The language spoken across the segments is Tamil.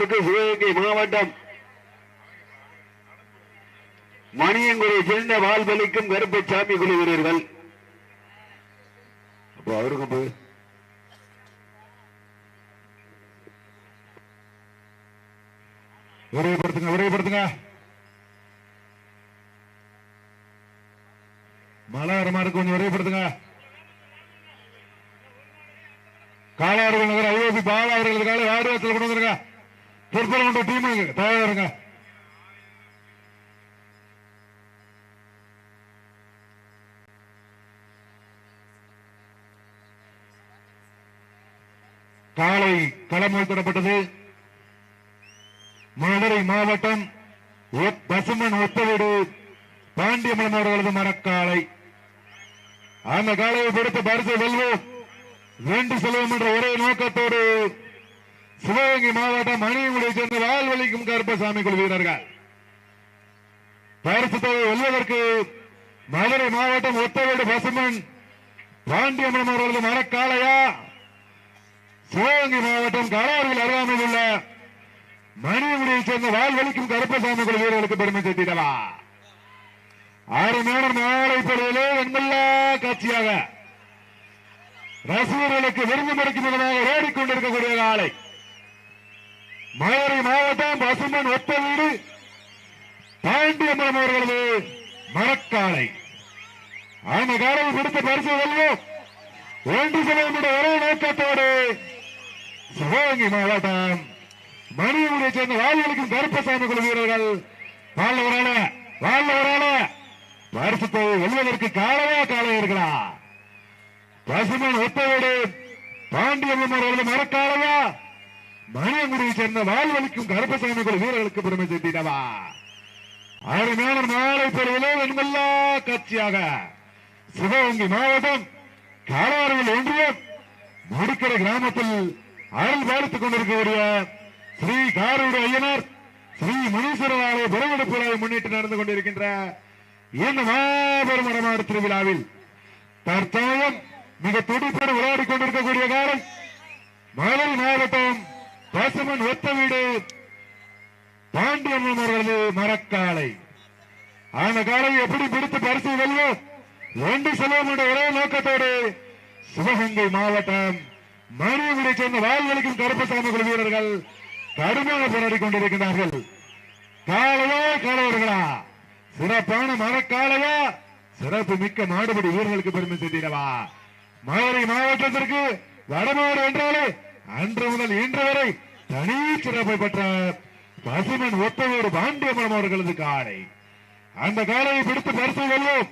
வெல்வதற்கு சிவகங்கை மாவட்டம் மணியங்குடியை சேர்ந்த வால்வலிக்கும் கருப்பசாமி குழு வீரர்கள் அப்போ அவருக்கும் போய் விரைவுபடுத்துங்க விரைவுபடுத்துங்க மலையாரமா இருக்கு கொஞ்சம் விரைவுபடுத்துங்க காலாறுகள் நகர் ஐஓபி பாலா அவர்களுக்காக ஆர்வத்தில் கொண்டு வந்துருங்க பொறுப்பல் கொண்ட டீம் தயாருங்க காலை களம் மதுரை மாவட்டம் ஒத்- பசுமன் ஒத்தவீடு பாண்டியமலம் அவர்களது மரக்காலை. அந்த காலையை கொடுத்து பரிசு வெல்வோம். வேண்டி செல்வோம் என்ற ஒரே நோக்கத்தோடு சிவகங்கை மாவட்டம் மணியங்குடியை சேர்ந்த வாழ்வழிக்கும் கருப்பசாமி குழு வீரர்கள். பரிசு தொகை வெல்வதற்கு மதுரை மாவட்டம் ஒத்தவேடு பசுமன் பாண்டியம்மன் அவர்களது மரக்காலையா சிவகங்கை மாவட்டம் காலாவில் அருகாமையில் உள்ள மணியங்குடியை சேர்ந்த வாழ்வழிக்கும் கருப்பசாமி குழு வீரர்களுக்கு பெருமை சேர்த்திடவா. அருமையான மாலை பொழுதிலே வெண்மல்லா காட்சியாக ரசிகர்களுக்கு விருது மறைக்கும் விதமாக ஓடிக்கொண்டிருக்கக்கூடிய ஆளை மதுரை மாவட்டம் பசுமன் ஒத்த வீடு. பாண்டியம்மன் அவர்களது மரக்காலை. அந்த காலையில் கொடுத்த பரிசு வெல்வோம் ஒன்று செல்வம் ஒரே நோக்கத்தோடு சிவகங்கை மாவட்டம் மணியமுடியை சேர்ந்த வாழ்வழிக்கும் கருப்பசாமி குழு வீரர்கள் வாழ்வரான வாழ்வரான பரிசுத்தை வெல்வதற்கு காலையா காலம் இருக்கலாம் பசுமன் ஒத்தவோடு பாண்டியம்மன் அவர்களது மரக்காலையா? மணியங்குடியை சேர்ந்த வாழ்வழிக்கும் கருப்பசாமி குழு வீரர்களுக்கு பெருமை சேர்த்திடவா? அருமையான நாளை பெறுவதே வெண்மல்லா காட்சியாக சிவகங்கை மாவட்டம் காலாறுகள் ஒன்றியம் முடிக்கிற கிராமத்தில் அருள் பாலித்துக் கொண்டிருக்கக்கூடிய ஸ்ரீ காரூடு ஐயனார் ஸ்ரீ முனீஸ்வரர் ஆலய முன்னிட்டு நடந்து கொண்டிருக்கின்ற இந்த மாபெரும் இடமாடு திருவிழாவில் தற்சமயம் மிக துடிப்போடு விளையாடி கொண்டிருக்கக்கூடிய காலம் மதுரை மாவட்டம் வாசமன் ஒத்த வீடு பாண்டியம்மன் அவர்களது மரக்காலை. அந்த காலை எப்படி பிடித்து பரிசு வெல்வோம் ஒன்று செல்வோம் என்ற ஒரே நோக்கத்தோடு சிவகங்கை மாவட்டம் மணியகுடியை சேர்ந்த வாழ்வழிக்கும் கருப்பசாமி குழு வீரர்கள் கடுமையாக போராடி கொண்டிருக்கிறார்கள். காலையா காலவர்களா சிறப்பான மரக்காலையா சிறப்பு மிக்க மாடுபடி வீரர்களுக்கு பெருமை சேர்த்திடவா? மதுரை மாவட்டத்திற்கு வடமாடு என்றாலே அன்று முதல் இன்று வரை தனி சிறப்பை பெற்ற பசுமன் ஒத்தவோடு பாண்டியமரம் அவர்களது காலை. அந்த காலையை பிடித்து பரிசு கொள்வோம்.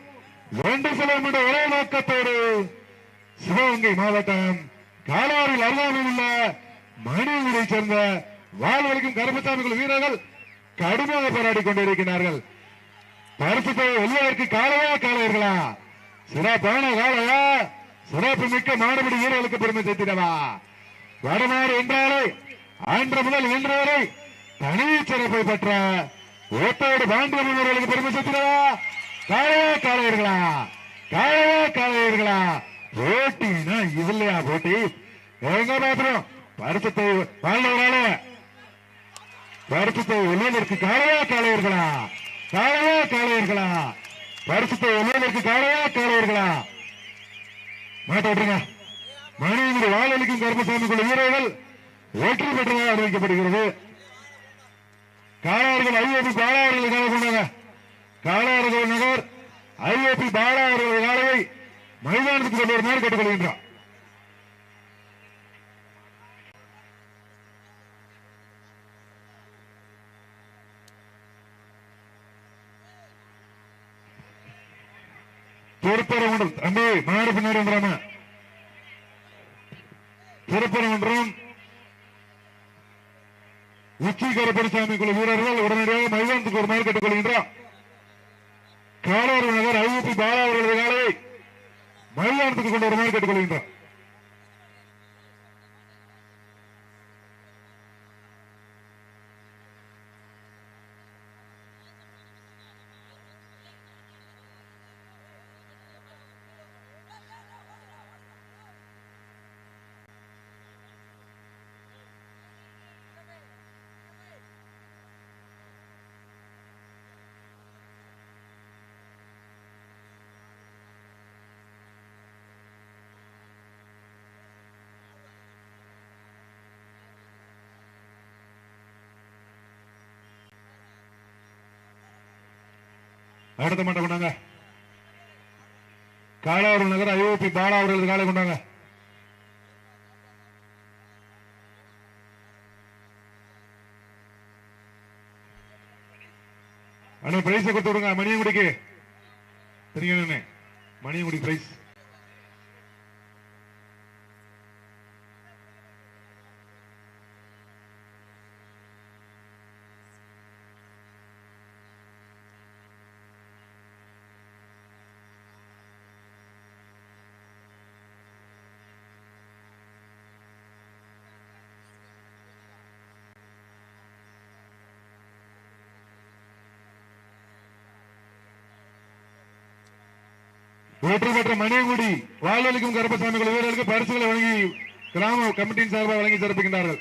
ஒன்று செல்வோம் என்ற ஒரே நோக்கத்தோடு சிவகங்கை மாவட்டம் காலாறில் அருகாமையில் உள்ள மணியூரை சேர்ந்த வாழ்வழிக்கும் கருப்பசாமி வீரர்கள் கடுமையாக போராடி கொண்டிருக்கிறார்கள். பரிசு தொகை வெல்வதற்கு காலையா காலையர்களா? சிறப்பான காலையா? சிறப்பு மிக்க மாடுபடி வீரர்களுக்கு பெருமை சேர்த்திடவா? வடமாறு என்றாலே ஆண்டு முதல் இன்று வரை தனி சிறப்பை பெற்ற ஓட்டோடு பாண்டிய வீரர்களுக்கு பெருமை சேர்த்திடவா? காலையா காலையர்களா காலையா காலையர்களா போட்டினா இது இல்லையா போட்டி? எங்க பாத்திரம்? பரிசத்தை வாழ்ந்தவரால. பரிசுத்தை வெளியிலிருக்கு காலையா காலையர்களா காலையா காலையர்களா பரிசுத்தை வெளியிலிருக்கு காலையா காலையர்களா மாட்ட விட்டுருங்க. மனிதனுடைய வாழலிக்கும் கருப்பசாமி குழு வீரர்கள் வெற்றி பெற்றதாக அறிவிக்கப்படுகிறது. காலாறுகள் ஐஓபி பாலா அவர்கள் காலை கொண்டாங்க காளார்கள் நகர் ஐஓபி பாலா அவர்கள் காலையை மைதானத்துக்கு கொண்டு வருமாறு கேட்டுக்கொள்கின்றார். திருப்பரங்குன்றம் தம்பி மாறு பின்னாடி வந்துடாம. திருப்பரங்குன்றம் உச்சி கருப்பணசாமி குழு வீரர்கள் உடனடியாக மைதானத்துக்கு ஒரு நாள் கொள்கின்றார் காலாறு நகர் ஐயூபி பாலா அவர்களது காலையை மைதானத்துக்கு கொண்டு ஒரு வருமாறு கொள்கின்றார் அடுத்த மாட்டை கொண்டாங்க. காலாவூர் நகர் ஐஓபி பாலா அவர்களது காலை கொண்டாங்க. அண்ணன் பிரைஸை கொடுத்து விடுங்க. மணியங்குடிக்கு. தெரியுங்க மணியங்குடி பிரைஸ் வெற்றி பெற்ற மணியங்குடி வாழ்வழிக்கும் கருப்பசாமி குழு வீரர்களுக்கு பரிசுகளை வழங்கி கிராம கமிட்டியின் சார்பாக வழங்கி சிறப்பிக்கின்றார்கள்.